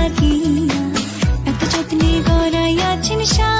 লাগিয়া এত যত্নে গড়াইয়াছেন সাই